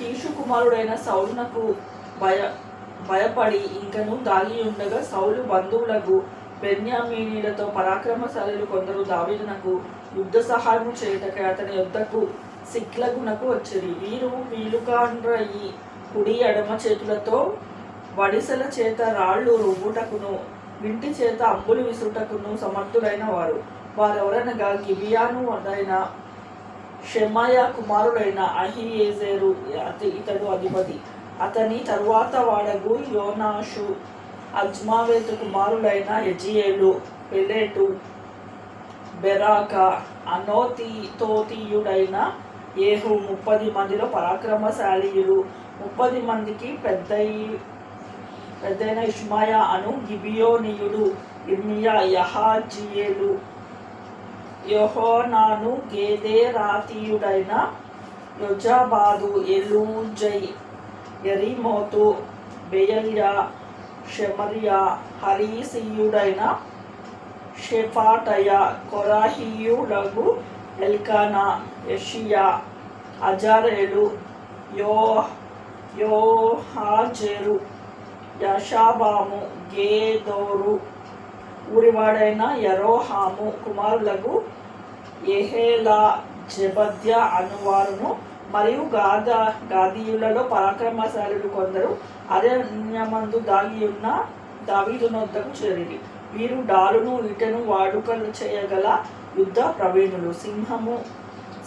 Kishu కుమారుడైన సౌలునకు భయ భయపడి ఇంకను దాగి ఉండగా సౌలు బంధువులకు బెన్యామీనీలతో పరాక్రమశాలులు కొందరు దావీదునకు యుద్ధ సహాయం చేయటకై అతని యుద్ధకు సిక్లగునకు వచ్చిరి. వీరు వీలుకాండ్రయి కుడి ఎడమ చేతులతో వడిసల చేత రాళ్ళు రువ్వుటకును వింటి చేత అంబులు విసురుటకును సమర్థులైన వారు. వారెవరనగా గిబియాను అదైన షెమయ కుమారుడైన అహియేజేరు అతి ఇతడు అధిపతి. అతని తరువాత వాడగు యోనాషు అజ్మావేతు కుమారులైన యజియేలు పెలేటు బెరాక అనోతితోతీయుడైన ఏహు ముప్పది మందిలో పరాక్రమశాలీయులు. ముప్పది మందికి పెద్ద పెద్దైన ఇష్మాయ అను గిబియోనియుడు ఇర్మియా యహాజియేలు యెహోనాను గేదేరాతీయుడైన యొజాబాదు ఎలూజై ఎరిమోతు బెయలియా షెమరియా హరీసీయుడైన షెఫాటయ కొరాహీయుడగు ఎల్కానా యషియా అజారేలు యో యోహాజెరు యషాబాము గేదోరు ఊరివాడైన యరోహాము కుమారులకు ఎహేలా జబద్య అనువారును మరియు గాద గాదీయులలో పరాక్రమశాలులు కొందరు అరణ్యమందు దాగి ఉన్న దావీదునొద్దకు చేరిరి. వీరు డాలును ఇటను వాడుకలు చేయగల యుద్ధ ప్రవీణులు. సింహము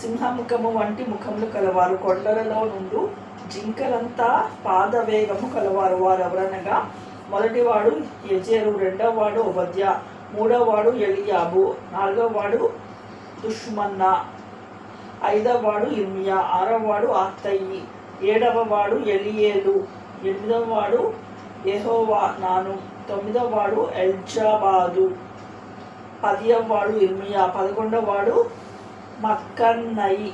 సింహముఖము వంటి ముఖములు కలవారు. కొండలలో నుండు జింకలంతా పాదవేగము కలవారు. వారెవరనగా మొదటివాడు యజేరు రెండవ వాడు ఉపద్య మూడవ వాడు ఎలియాబు నాలుగవ వాడు దుష్మన్న ఐదవ వాడు ఇర్మియా ఆరవ వాడు అత్తయి ఏడవ వాడు ఎలియేలు ఎనిమిదవ వాడు ఎహోవా నాను తొమ్మిదవ వాడు ఎల్జాబాదు పదియవ వాడు ఇర్మియా పదకొండవ వాడు మక్కన్నయి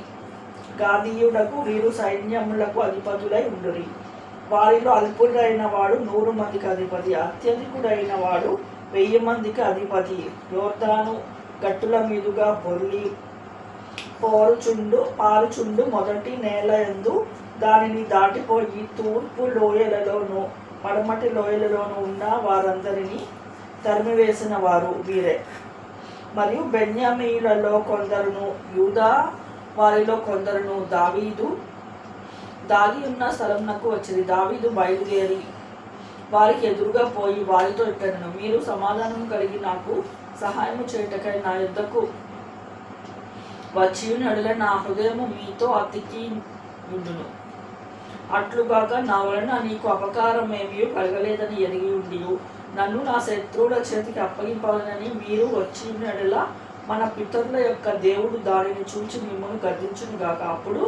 గాదీయుడకు వీరు సైన్యములకు అధిపతులై ఉండురి. వారిలో అల్పుడైన వాడు నూరు మందికి అధిపతి అత్యధికుడైన వాడు వెయ్యి మందికి అధిపతి. యోర్ధాను గట్టుల మీదుగా పొర్లి పోరుచుండు పారుచుండు మొదటి నేల ఎందు దానిని దాటిపోయి తూర్పు లోయలలోను పడమటి లోయలలోను ఉన్న వారందరినీ తరిమివేసిన వారు వీరే. మరియు బెన్యామీలలో కొందరును యూదా వారిలో కొందరును దావీదు దాగి ఉన్న స్థలంనకు వచ్చింది. దావీదు బయలుదేరి వారికి ఎదురుగా పోయి వారితో ఇట్టను మీరు సమాధానం కలిగి నాకు సహాయము చేయటకై నా యుద్ధకు వచ్చి నడుల నా హృదయము మీతో అతికి ఉండును అట్లుగాక నా వలన నీకు అపకారం ఏమీ కలగలేదని ఎరిగి ఉండి నన్ను నా శత్రువుల చేతికి అప్పగింపాలని మీరు వచ్చి నడుల మన పితరుల యొక్క దేవుడు దానిని చూచి మిమ్మల్ని గర్దించును గాక అప్పుడు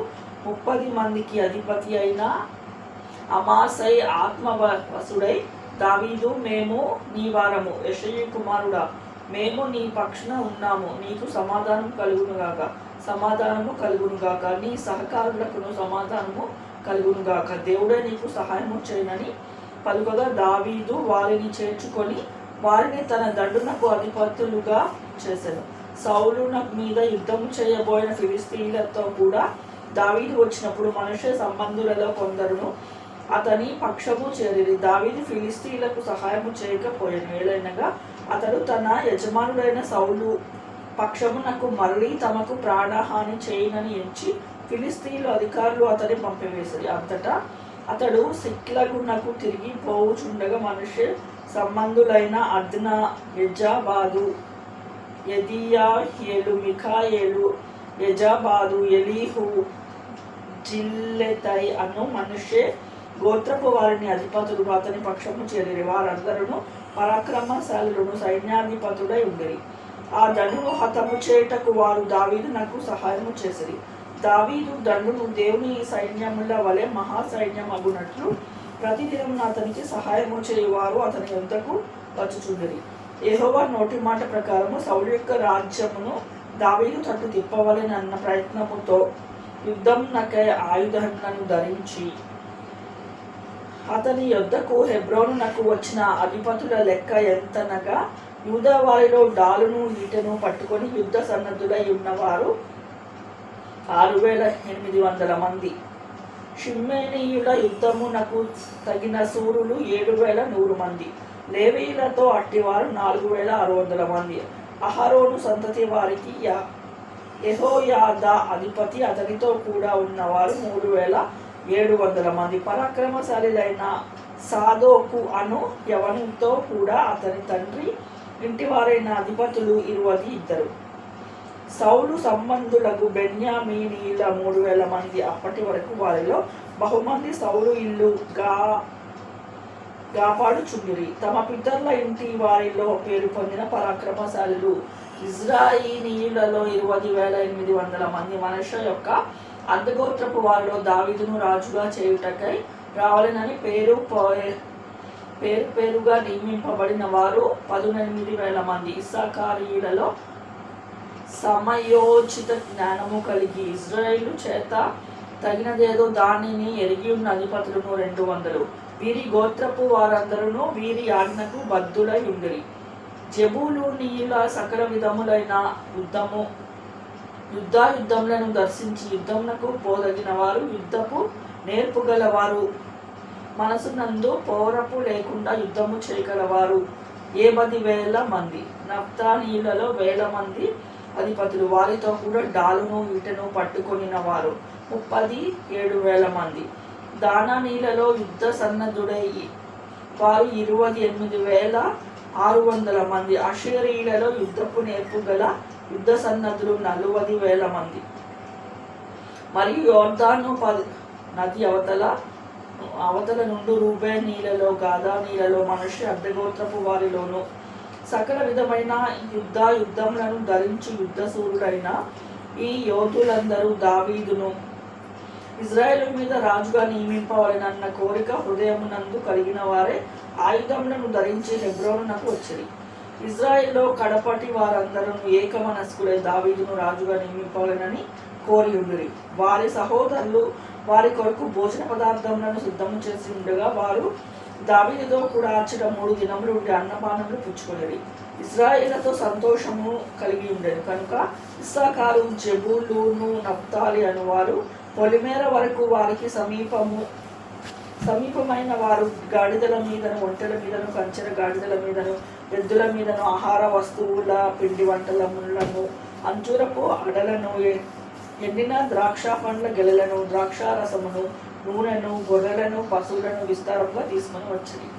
ముప్పది మందికి అధిపతి అయిన అమాసై ఆత్మవసుడై దావీదు మేము నీ వారము. యశయ్య కుమారుడా మేము నీ పక్షన ఉన్నాము. నీకు సమాధానం కలుగునుగాక సమాధానము కలుగునుగాక నీ సహకారులకును సమాధానము కలుగునుగాక దేవుడే నీకు సహాయము చేయనని పలుకగా దావీదు వారిని చేర్చుకొని వారిని తన దండునకు అధిపతులుగా చేశాను సౌలు మీద యుద్ధం చేయబోయిన ఫిలిస్తీన్లతో కూడా దావీదు వచ్చినప్పుడు మనుష్య సంబంధులలో కొందరును అతని పక్షము చేరి దావీదు ఫిలిస్తీన్లకు సహాయము చేయకపోయాను. ఏలైనగా అతడు తన యజమానుడైన సౌలు పక్షమునకు మళ్ళీ తమకు ప్రాణహాని చేయనని ఎంచి ఫిలిస్తీన్లు అధికారులు అతని పంపివేశారు అంతటా అతడు సిక్లగునకు తిరిగి పోవుచుండగా మనుష్య సంబంధులైన అద్న యజాబాదు యదియాహేలు మిఖాయేలు యజాబాదు ఎలీహు జిల్లెతై అను మనుష్య గోత్రపు వారిని అధిపతుడు అతని పక్షము చేరి వారందరూ పరాక్రమశాలులను సైన్యాధిపతుడై ఉండిరి. ఆ దండును హతము చేయుటకు వారు దావీదు నాకు సహాయము చేసిరి. దావీదు దండును దేవుని సైన్యముల వలె మహా సైన్యం అగునట్లు ప్రతిదినం అతనికి సహాయము చేయువారు అతని యొద్దకు వచ్చుచుండరి. ఏహోవా నోటి మాట ప్రకారము సౌలు యొక్క రాజ్యమును దావీదు తట్టు తిప్పవలెనన్న ప్రయత్నముతో యుద్ధం నకై ఆయుధములను ధరించి. అతని యొద్దకు హెబ్రోనునకు వచ్చిన అధిపతుల లెక్క ఎంతనగా యూదవారిలో డాలును ఈటను పట్టుకొని యుద్ధ సన్నద్ధులై ఉన్నవారు ఆరు వేల ఎనిమిది వందల మంది. షిమ్మేనీయుల యుద్ధమునకు తగిన సూరులు ఏడు వేల నూరు మంది. లేవీయులతో అట్టివారు నాలుగు వేల ఆరు వందల మంది. అహరోను సంతతి వారికి యా- యహోయాద అధిపతి అతనితో కూడా ఉన్నవారు మూడు వేల ఏడు వందల మంది. పరాక్రమశాలిలైన సాదోకు అను యవనుతో కూడా అతని తండ్రి ఇంటివారైన అధిపతులు ఇరువది ఇద్దరు. సౌలు సంబంధులకు బెన్యామీనీల మూడు వేల మంది అప్పటి వరకు వారిలో బహుమంది సౌలు ఇల్లు గా కాపాడుచుండిరి తమ పితరుల ఇంటి వారిలో పేరు పొందిన పరాక్రమశాలులు ఇజ్రాయినీయులలో ఇరవై వేల ఎనిమిది వందల మంది మనుషుల యొక్క అర్ధగోత్రపు వారిలో దావిదును రాజుగా చేయుటకై రావాలనని పేరు పేరు పేరుగా నియమింపబడిన వారు పదునెనిమిది వేల మంది. ఇసాకారీయులలో సమయోచిత జ్ఞానము కలిగి ఇజ్రాయిల్ చేత తగినదేదో దానిని ఎరిగి ఉన్న అధిపతులను రెండు వందలు. వీరి గోత్రపు వారందరూ వీరి ఆజ్ఞకు బద్ధులై ఉండిరి. జబూలు నీల సకల విధములైన యుద్ధము యుద్ధాయుద్ధములను దర్శించి యుద్ధమునకు పోదగిన వారు యుద్ధపు నేర్పుగలవారు. మనసునందు పౌరపు లేకుండా యుద్ధము చేయగలవారు. ఏ పది వేల మంది నప్తానీయులలో వేల మంది అధిపతులు. వారితో కూడా డాలును ఈటను పట్టుకొనిన వారు ముప్పది ఏడు వేల మంది. దానానీలలో యుద్ధ సన్నద్ధుడై వారు ఇరవై ఎనిమిది వేల ఆరు వందల మంది అషేరీలలో యుద్ధపు నేర్పు గల యుద్ధ సన్నద్ధులు నలువది వేల మంది. మరియు యోర్ధాను పది నది అవతల అవతల నుండి రూబే నీళ్ళలో గాదా నీళ్ళలో మనుష్య అర్ధగోత్రపు వారిలోను సకల విధమైన యుద్ధ యుద్ధములను ధరించి యుద్ధ సూర్యుడైన ఈ యోధులందరూ దావీదును. ఇజ్రాయేలు మీద రాజుగా నియమింపవలనన్న కోరిక హృదయమునందు కలిగిన వారే ఆయుధములను ధరించి హెబ్రోనునకు వచ్చిరి. ఇజ్రాయెల్లో కడపటి వారందరూ ఏకమనస్కులై దావీదును రాజుగా నియమిపాలనని కోరి ఉండిరి. వారి సహోదరులు వారి కొరకు భోజన పదార్థములను సిద్ధము చేసి ఉండగా వారు దావీదుతో కూడా ఆర్చట మూడు దినములు ఉండి అన్నపానములు పుచ్చుకునేది ఇజ్రాయేలతో సంతోషము కలిగి ఉండేది కనుక ఇస్సాకారు జబూలును నప్తాలి అనువారు పొలిమేర వరకు వారికి సమీపము సమీపమైన వారు గాడిదల మీదను ఒంటెల మీదను కంచెల గాడిదల మీదను ఎద్దుల మీదను ఆహార వస్తువుల పిండి వంటల ముళ్ళను అంజూరపు అడలను ఎండిన ద్రాక్ష పండ్ల గెలలను ద్రాక్షారసమును నూనెను గొర్రెలను పశువులను విస్తారంగా తీసుకొని వచ్చింది